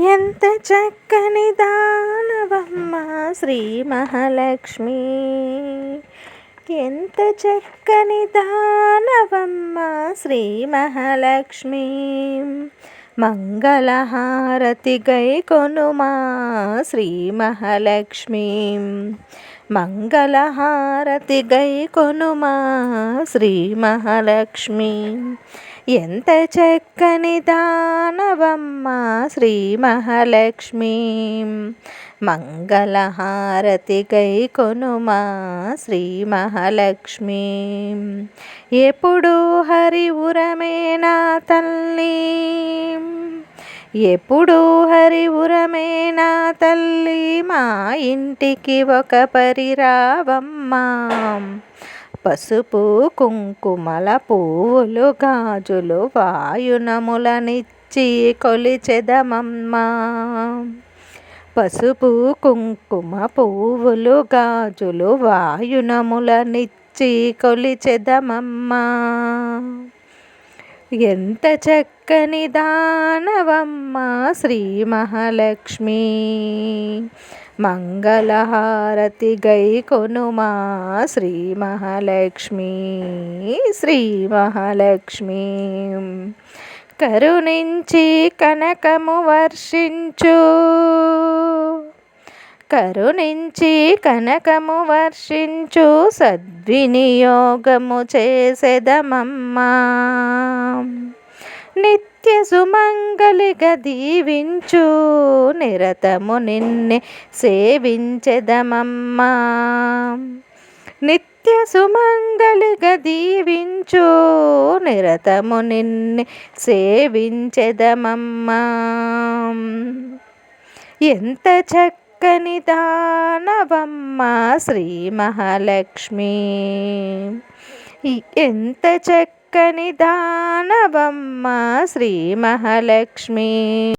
ఎంత చక్కని దానవమ్మ శ్రీ మహాలక్ష్మి. ఎంత చక్కని దానవమ్మ శ్రీ మహాలక్ష్మి. మంగళహారతి గై కొనుమా శ్రీ మహాలక్ష్మి. మంగళహారతి గై కొనుమా శ్రీ మహాలక్ష్మి. ఎంత చక్కని దానవమ్మ శ్రీ మహాలక్ష్మి. మంగళహారతి గై కొనుమా శ్రీ మహాలక్ష్మి. ఎప్పుడు హరి ఉరమేనా తల్లి? ఎప్పుడు హరి ఉరమేనా తల్లి మా ఇంటికి ఒక పరిరావమ్మా. పసుపు కుంకుమల పువ్వులు గాజులు వాయునములనిచ్చి కొలిచెదమమ్మా. పసుపు కుంకుమ పువ్వులు గాజులు వాయునములనిచ్చి కొలిచెదమమ్మా. ఎంత చక్కని దానవమ్మ శ్రీ మహాలక్ష్మి. మంగళహారతి గై కొనుమా శ్రీ మహాలక్ష్మి శ్రీ మహాలక్ష్మి. కరుణించి కనకము వర్షించు. కరుణించి కనకము వర్షించు సద్వినియోగము చేసెదమమ్మా. నిత్య సుమంగళిగా దీవించు నిరతము నిన్నే సేవించెదమమ్మా. నిత్య సుమంగళిగా దీవించు నిరతము నిన్నే సేవించెదమమ్మా. ఎంత చక్కని దానవమ్మ శ్రీ మహాలక్ష్మి. ఎంత చక్కని దానవమ్మ శ్రీ మహాలక్ష్మి.